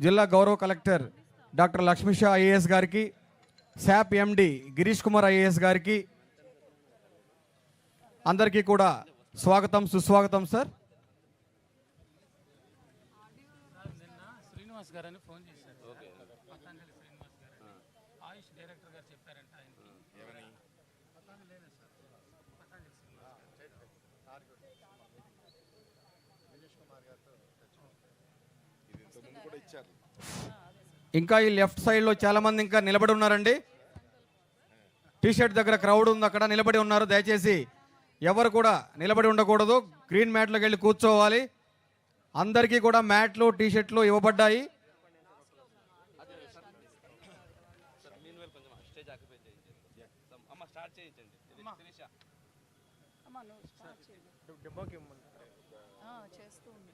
జిల్లా గౌరవ collector doctor Lakshmisha IAS గారికి SAAP MD Girish Kumar IAS గారికి అందరికీ కూడా స్వాగతం సుస్వాగతం సార్. శ్రీనివాస్ గారని ఫోన్ చేశారు పతంజలి శ్రీనివాస్ గారు అని. ఆయుష్ డైరెక్టర్ గారు చెప్పారంట ఆయనకి పతంజలి సార్ పతంజలి శ్రీనివాస్ గారు. ఇంకా ఈ లెఫ్ట్ సైడ్లో చాలామంది ఇంకా నిలబడి ఉన్నారండి. టీషర్ట్ దగ్గర క్రౌడ్ ఉంది అక్కడ నిలబడి ఉన్నారు. దయచేసి ఎవరు కూడా నిలబడి ఉండకూడదు. గ్రీన్ మ్యాట్లోకి వెళ్ళి కూర్చోవాలి. అందరికీ కూడా మ్యాట్లు టీషర్ట్లు ఇవ్వబడ్డాయి. అమ్మా నువ్వు స్టార్ట్ చేయి ఆ, చేస్తూ ఉండు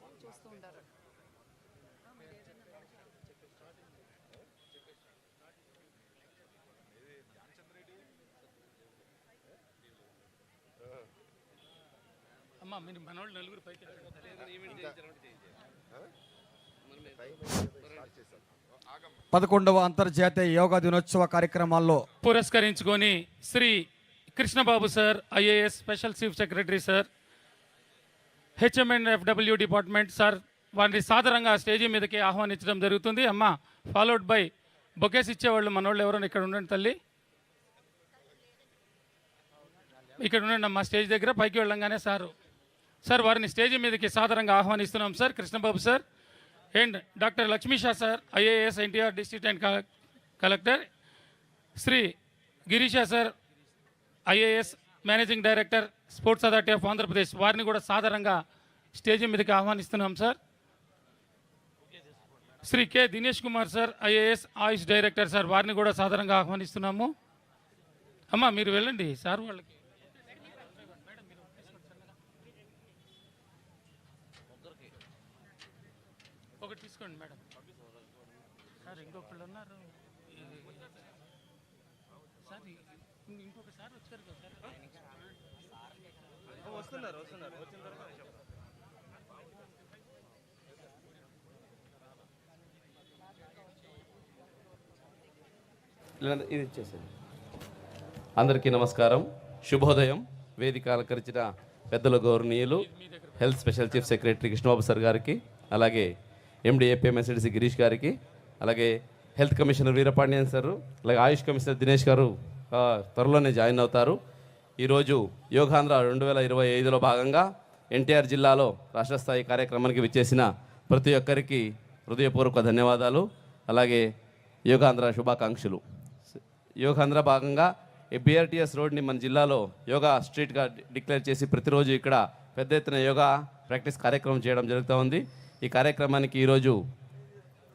అమ్మా మీరు మనోళ్ళు నలుగురు పైకి పదకొండవ అంతర్జాతీయ యోగా దినోత్సవ కార్యక్రమాల్లో పురస్కరించుకొని Shri Krishnababu sir IAS special chief secretary sir HMN FW department sir వారిని సాదరంగా స్టేజీ మీదకి ఆహ్వానించడం జరుగుతుంది. అమ్మ ఫాలోడ్ బై బొకేస్ ఇచ్చేవాళ్ళు మనోళ్ళు ఎవరైనా ఇక్కడ ఉండండి తల్లి. ఇక్కడ ఉండండి అమ్మా స్టేజ్ దగ్గర పైకి వెళ్ళంగానే సారు. సార్ వారిని స్టేజ్ మీదకి సాధారణంగా ఆహ్వానిస్తున్నాం sir. Krishnababu sir and doctor Lakshmisha sir IAS NTR district and collector Shri Girisha sir IAS managing director sports authority of Andhra Pradesh. వారిని కూడా సాధారణంగా స్టేజ్ మీదకి ఆహ్వానిస్తున్నాం sir. Shri K Dinesh Kumar sir IAS Ayush director sir వారిని కూడా సాధారణంగా ఆహ్వానిస్తున్నాము. అమ్మా మీరు వెళ్ళండి. సార్ వాళ్ళకి ఒకటి తీసుకోండి మేడం. సార్ ఇంకొకళ్ళు ఉన్నారు. సార్ ఇంకొక సార్ వచ్చారు కదా సార్. వస్తున్నారు వస్తున్నారు. వచ్చిన తర్వాత ఇది ఇచ్చేసేది అందరికీ నమస్కారం. శుభోదయం. వేదిక అలంకరించిన పెద్దల గౌరవనీయులు health special chief secretary Krishnababu sir గారికి అలాగే ఎండి ఏపీఎంఎస్డిసి గిరీష్ గారికి అలాగే హెల్త్ కమిషనర్ వీరపాండ్యన్ సార్ అలాగే ఆయుష్ కమిషనర్ దినేష్ గారు త్వరలోనే జాయిన్ అవుతారు. ఈరోజు యోగాంధ్ర రెండు వేల ఇరవై ఐదులో భాగంగా ఎన్టీఆర్ జిల్లాలో రాష్ట్ర స్థాయి కార్యక్రమానికి విచ్చేసిన ప్రతి ఒక్కరికి హృదయపూర్వక ధన్యవాదాలు అలాగే యోగాంధ్ర శుభాకాంక్షలు. యోగాంధ్ర భాగంగా బిఆర్టీఎస్ రోడ్ని మన జిల్లాలో యోగా స్ట్రీట్గా డిక్లేర్ చేసి ప్రతిరోజు ఇక్కడ పెద్ద ఎత్తున యోగా ప్రాక్టీస్ కార్యక్రమం చేయడం జరుగుతూ ఉంది. ఈ కార్యక్రమానికి ఈరోజు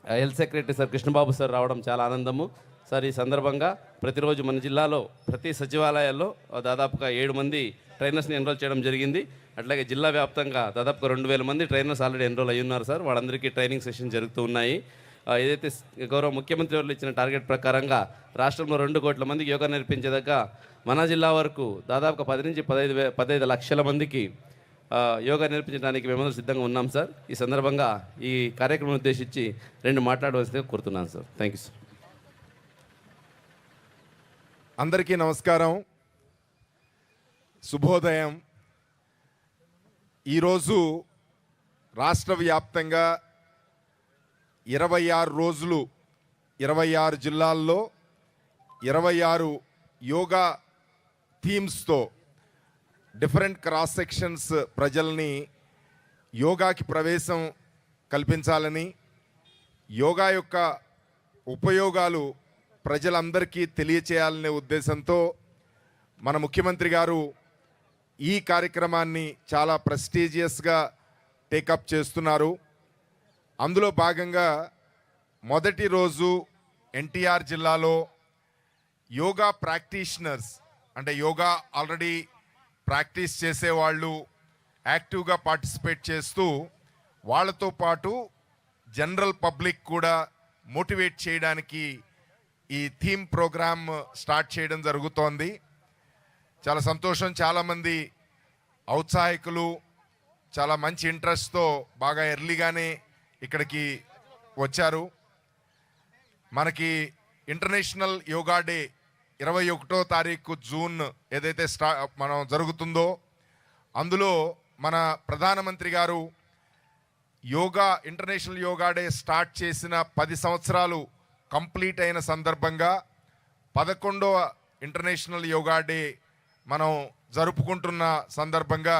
health secretary sir Krishnababu sir రావడం చాలా ఆనందము. సార్ ఈ సందర్భంగా ప్రతిరోజు మన జిల్లాలో ప్రతి సచివాలయాల్లో దాదాపుగా ఏడు మంది ట్రైనర్స్ని ఎన్రోల్ చేయడం జరిగింది. అట్లాగే జిల్లా వ్యాప్తంగా దాదాపుగా రెండు వేల మంది ట్రైనర్స్ ఆల్రెడీ ఎన్రోల్ అయ్యి ఉన్నారు సార్. వాళ్ళందరికీ ట్రైనింగ్ సెషన్ జరుగుతూ ఉన్నాయి. ఏదైతే గౌరవ ముఖ్యమంత్రి వారు ఇచ్చిన టార్గెట్ ప్రకారంగా రాష్ట్రంలో రెండు కోట్ల మందికి యోగా నేర్పించేదగ్గ మన జిల్లా వరకు దాదాపుగా పది నుంచి పదహైదు వే పదహైదు లక్షల మందికి యోగా నేర్పించడానికి మేమందరం సిద్ధంగా ఉన్నాం సార్. ఈ సందర్భంగా ఈ కార్యక్రమం ఉద్దేశించి రెండు మాట్లాడవలసిందిగా కోరుతున్నాను సార్. థ్యాంక్ యూ సార్ అందరికీ నమస్కారం. శుభోదయం. ఈరోజు రాష్ట్ర వ్యాప్తంగా ఇరవై ఆరు రోజులు ఇరవై ఆరు జిల్లాల్లో ఇరవై ఆరు యోగా థీమ్స్తో డిఫరెంట్ క్రాస్ సెక్షన్స్ ప్రజల్ని యోగాకి ప్రవేశం కల్పించాలని యోగా యొక్క ఉపయోగాలు ప్రజలందరికీ తెలియచేయాలనే ఉద్దేశంతో మన ముఖ్యమంత్రి గారు ఈ కార్యక్రమాన్ని చాలా ప్రెస్టీజియస్గా టేకప్ చేస్తున్నారు. అందులో భాగంగా మొదటి రోజు ఎన్టీఆర్ జిల్లాలో యోగా ప్రాక్టీషనర్స్ అంటే యోగా ఆల్రెడీ ప్రాక్టీస్ చేసేవాళ్ళు యాక్టివ్గా పార్టిసిపేట్ చేస్తూ వాళ్ళతో పాటు జనరల్ పబ్లిక్ కూడా మోటివేట్ చేయడానికి ఈ థీమ్ ప్రోగ్రామ్ స్టార్ట్ చేయడం జరుగుతోంది. చాలా సంతోషం. చాలామంది ఔత్సాహికులు చాలా మంచి ఇంట్రెస్ట్తో బాగా ఎర్లీగానే ఇక్కడికి వచ్చారు. మనకి ఇంటర్నేషనల్ యోగా డే ఇరవై ఒకటో తారీఖు జూన్ ఏదైతే స్టా మనం జరుగుతుందో అందులో మన ప్రధానమంత్రి గారు yoga international yoga day start చేసిన పది సంవత్సరాలు కంప్లీట్ అయిన సందర్భంగా పదకొండవ ఇంటర్నేషనల్ యోగా డే మనం జరుపుకుంటున్న సందర్భంగా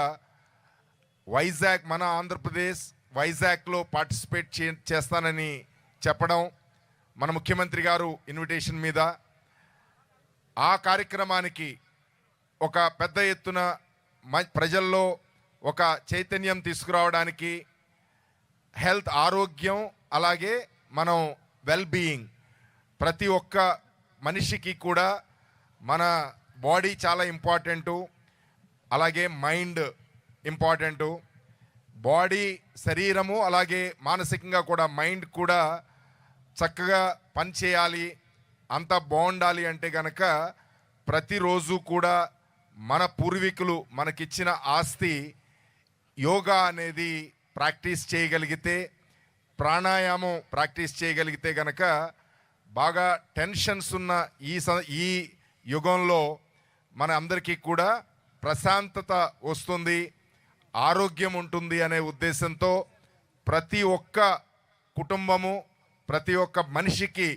వైజాగ్ మన ఆంధ్రప్రదేశ్ వైజాగ్లో పార్టిసిపేట్ చే చేస్తానని చెప్పడం మన ముఖ్యమంత్రి గారు ఇన్విటేషన్ మీద ఆ కార్యక్రమానికి ఒక పెద్ద ఎత్తున మ- ప్రజల్లో ఒక చైతన్యం తీసుకురావడానికి హెల్త్ ఆరోగ్యం అలాగే మనం వెల్ బీయింగ్ ప్రతి ఒక్క మనిషికి కూడా మన బాడీ చాలా ఇంపార్టెంటు అలాగే మైండ్ ఇంపార్టెంటు బాడీ శరీరము అలాగే మానసికంగా కూడా మైండ్ కూడా చక్కగా పనిచేయాలి. అంత బాగుండాలి అంటే గనక ప్రతిరోజు కూడా మన పూర్వీకులు మనకిచ్చిన ఆస్తి యోగా అనేది ప్రాక్టీస్ చేయగలిగితే ప్రాణాయామం ప్రాక్టీస్ చేయగలిగితే గనక బాగా టెన్షన్స్ ఉన్న ఈ స ఈ యుగంలో మన అందరికీ కూడా ప్రశాంతత వస్తుంది ఆరోగ్యం ఉంటుంది అనే ఉద్దేశంతో ప్రతి ఒక్క కుటుంబము ప్రతి ఒక్క మనిషికి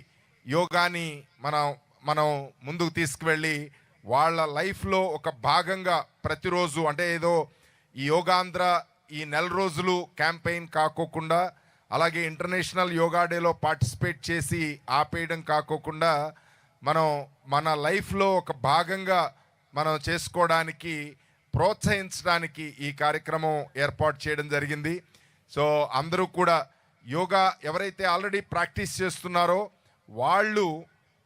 యోగాని మనం మనం ముందుకు తీసుకువెళ్ళి వాళ్ళ లైఫ్లో ఒక భాగంగా ప్రతిరోజు అంటే ఏదో ఈ యోగాంధ్ర ఈ నెల రోజులు క్యాంపెయిన్ కాకోకుండా అలాగే ఇంటర్నేషనల్ యోగా డేలో పార్టిసిపేట్ చేసి ఆపేయడం కాకోకుండా మనం మన లైఫ్లో ఒక భాగంగా మనం చేసుకోవడానికి ప్రోత్సహించడానికి ఈ కార్యక్రమం ఏర్పాటు చేయడం జరిగింది. సో అందరూ కూడా యోగా ఎవరైతే ఆల్రెడీ ప్రాక్టీస్ చేస్తున్నారో వాళ్ళు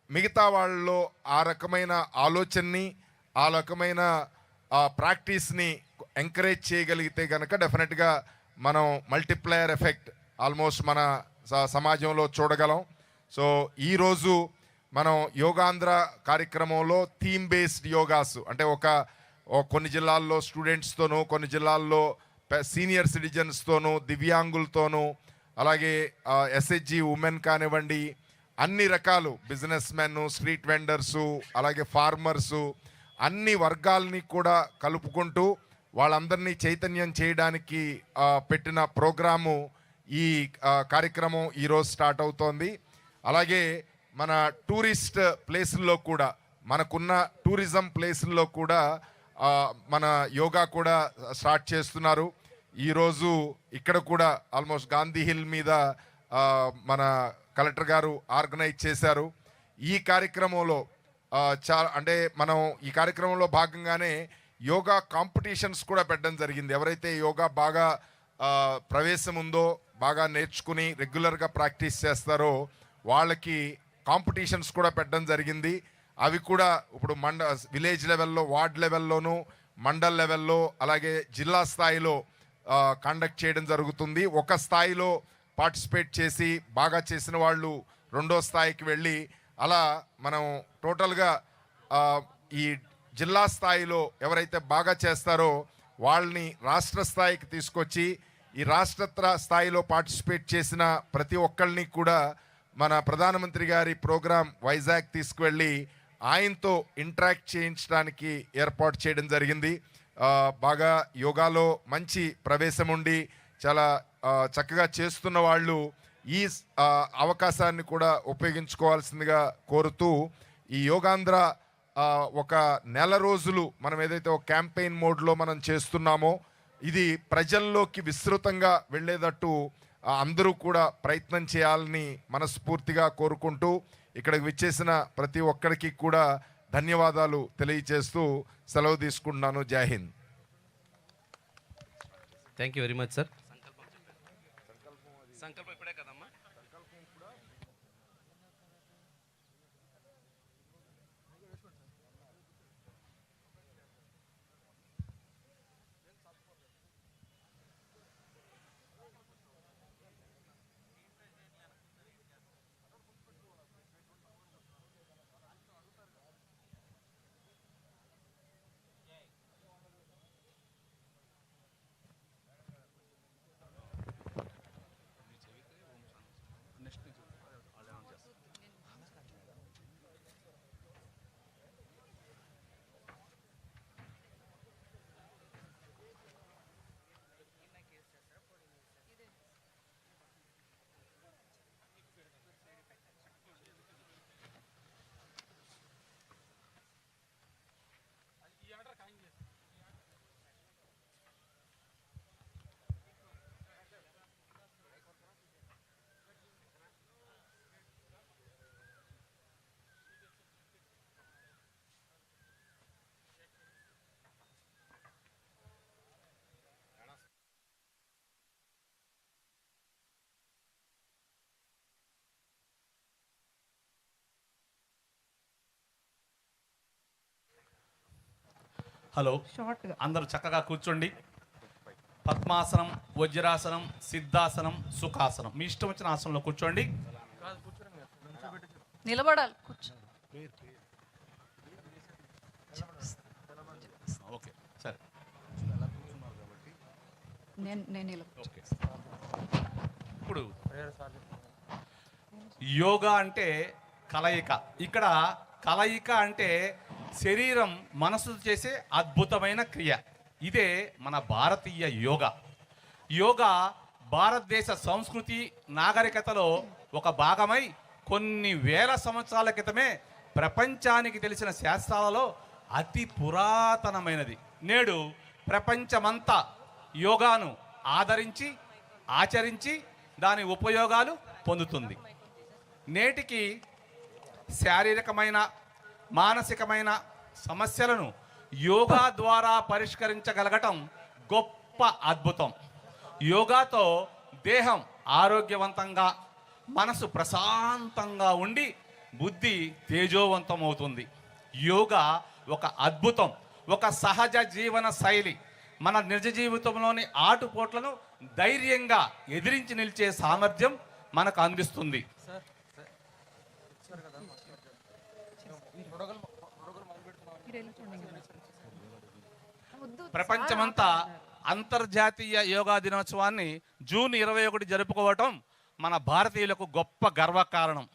మిగతా వాళ్ళలో ఆ రకమైన ఆలోచనని ఆ రకమైన ఆ ప్రాక్టీస్ని ఎంకరేజ్ చేయగలిగితే కనుక డెఫినెట్గా మనం మల్టిప్లయర్ ఎఫెక్ట్ ఆల్మోస్ట్ మన స- సమాజంలో చూడగలం. సో ఈరోజు మనం యోగాంధ్ర కార్యక్రమంలో థీమ్ బేస్డ్ యోగాస్ అంటే ఒక కొన్ని జిల్లాల్లో స్టూడెంట్స్తోనూ కొన్ని జిల్లాల్లో సీనియర్ సిటిజన్స్తోనూ దివ్యాంగులతోనూ అలాగే ఎస్హెచ్జి ఉమెన్ కానివ్వండి అన్ని రకాలు బిజినెస్ మెన్ స్ట్రీట్ వెండర్సు అలాగే ఫార్మర్సు అన్ని వర్గాల్ని కూడా కలుపుకుంటూ వాళ్ళందరినీ చైతన్యం చేయడానికి పెట్టిన ప్రోగ్రాము ఈ కార్యక్రమం ఈరోజు స్టార్ట్ అవుతోంది. అలాగే మన టూరిస్ట్ ప్లేసుల్లో కూడా మనకున్న టూరిజం ప్లేసుల్లో కూడా మన యోగా కూడా స్టార్ట్ చేస్తున్నారు. ఈరోజు ఇక్కడ కూడా ఆల్మోస్ట్ గాంధీ హిల్ మీద మన కలెక్టర్ గారు ఆర్గనైజ్ చేశారు. ఈ కార్యక్రమంలో చా అంటే మనం ఈ కార్యక్రమంలో భాగంగానే యోగా కాంపిటీషన్స్ కూడా పెట్టడం జరిగింది. ఎవరైతే యోగా బాగా ప్రవేశం ఉందో బాగా నేర్చుకుని రెగ్యులర్గా ప్రాక్టీస్ చేస్తారో వాళ్ళకి కాంపిటీషన్స్ కూడా పెట్టడం జరిగింది. అవి కూడా ఇప్పుడు మండ విలేజ్ లెవెల్లో వార్డ్ లెవెల్లోనూ మండల్ లెవెల్లో అలాగే జిల్లా స్థాయిలో కండక్ట్ చేయడం జరుగుతుంది. ఒక స్థాయిలో పార్టిసిపేట్ చేసి బాగా చేసిన వాళ్ళు రెండో స్థాయికి వెళ్ళి అలా మనం టోటల్గా ఈ జిల్లా స్థాయిలో ఎవరైతే బాగా చేస్తారో వాళ్ళని రాష్ట్ర స్థాయికి తీసుకొచ్చి ఈ రాష్ట్ర స్థాయిలో పార్టిసిపేట్ చేసిన ప్రతి ఒక్కళ్ళని కూడా మన ప్రధానమంత్రి గారి ప్రోగ్రాం వైజాగ్ తీసుకువెళ్ళి ఆయనతో ఇంటరాక్ట్ చేయించడానికి ఏర్పాటు చేయడం జరిగింది. బాగా యోగాలో మంచి ప్రవేశం ఉండి చాలా చక్కగా చేస్తున్న వాళ్ళు ఈ అవకాశాన్ని కూడా ఉపయోగించుకోవాల్సిందిగా కోరుతూ ఈ యోగాంధ్ర ఒక నెల రోజులు మనం ఏదైతే ఒక క్యాంపెయిన్ మోడ్లో మనం చేస్తున్నామో ఇది ప్రజల్లోకి విస్తృతంగా వెళ్ళేటట్టు అందరూ కూడా ప్రయత్నం చేయాలని మనస్ఫూర్తిగా కోరుకుంటూ ఇక్కడికి విచ్చేసిన ప్రతి ఒక్కరికి కూడా ధన్యవాదాలు తెలియజేస్తూ సెలవు తీసుకుంటున్నాను. జై Hind. Thank you very much sir hello. అందరూ చక్కగా కూర్చోండి. పద్మాసనం వజ్రాసనం సిద్ధాసనం సుఖాసనం. మీ ఇష్టం వచ్చిన ఆసనంలో కూర్చోండి. నిలబడాలి. కూర్చో. ఓకే సరే. నేను నేను ఇప్పుడు యోగా అంటే కలయిక. ఇక్కడ కలయిక అంటే శరీరం మనసు చేసే అద్భుతమైన క్రియ. ఇదే మన భారతీయ యోగా. యోగా భారతదేశ సంస్కృతి నాగరికతలో ఒక భాగమై కొన్ని వేల సంవత్సరాల క్రితమే ప్రపంచానికి తెలిసిన శాస్త్రాలలో అతి పురాతనమైనది. నేడు ప్రపంచమంతా యోగాను ఆదరించి ఆచరించి దాని ఉపయోగాలు పొందుతుంది. నేటికి శారీరకమైన మానసికమైన సమస్యలను యోగా ద్వారా పరిష్కరించగలగటం గొప్ప అద్భుతం. యోగాతో దేహం ఆరోగ్యవంతంగా మనసు ప్రశాంతంగా ఉండి బుద్ధి తేజోవంతం అవుతుంది యోగా ఒక అద్భుతం ఒక సహజ జీవన శైలి. మన నిజ జీవితంలోని ఆటుపోట్లను ధైర్యంగా ఎదిరించి నిలిచే సామర్థ్యం మనకు అందిస్తుంది మీరు వెళ్ళి చూడండి వద్దు ప్రపంచమంతా అంతర్జాతీయ యోగా దినోత్సవాన్ని జూన్ ఇరవై ఒకటి జరుపుకోవటం మన భారతీయులకు గొప్ప గర్వకారణం.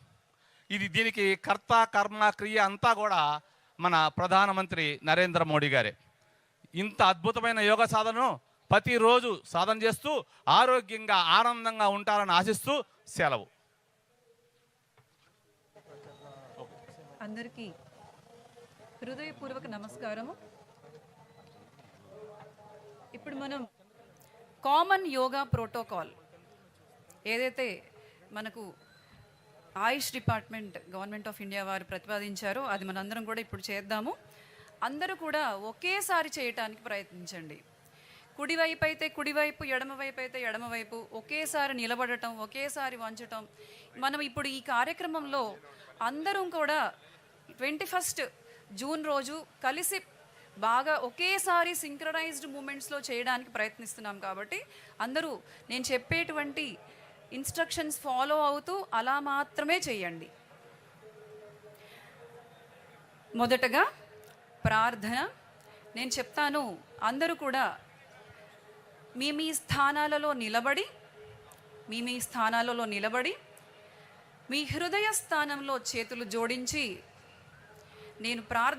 ఇది దీనికి కర్త కర్మ క్రియ అంతా కూడా మన ప్రధానమంత్రి నరేంద్ర మోడీ గారే. ఇంత అద్భుతమైన యోగ సాధనను ప్రతిరోజు సాధన చేస్తూ ఆరోగ్యంగా ఆనందంగా ఉంటారని ఆశిస్తూ సెలవు. అందరికీ హృదయపూర్వక నమస్కారము. ఇప్పుడు మనం కామన్ యోగా ప్రోటోకాల్. ఏదైతే మనకు Ayush department government of India వారు ప్రతిపాదించారో అది మనందరం కూడా ఇప్పుడు చేద్దాము. అందరూ కూడా ఒకేసారి చేయటానికి ప్రయత్నించండి. కుడివైపు అయితే కుడివైపు ఎడమవైపు అయితే ఎడమవైపు ఒకేసారి నిలబడటం ఒకేసారి వంచటం. మనం ఇప్పుడు ఈ కార్యక్రమంలో అందరం కూడా ట్వంటీ ఫస్ట్ జూన్ రోజు కలిసి బాగా ఒకేసారి సింక్రనైజ్డ్ మూమెంట్స్లో చేయడానికి ప్రయత్నిస్తున్నాం కాబట్టి అందరూ నేను చెప్పేటువంటి ఇన్స్ట్రక్షన్స్ ఫాలో అవుతూ అలా మాత్రమే చేయండి. మొదటగా ప్రార్థన. నేను చెప్తాను అందరూ కూడా మీ మీ స్థానాలలో నిలబడి మీ మీ స్థానాలలో నిలబడి మీ హృదయ స్థానంలో చేతులు జోడించి నేను ప్రార్థన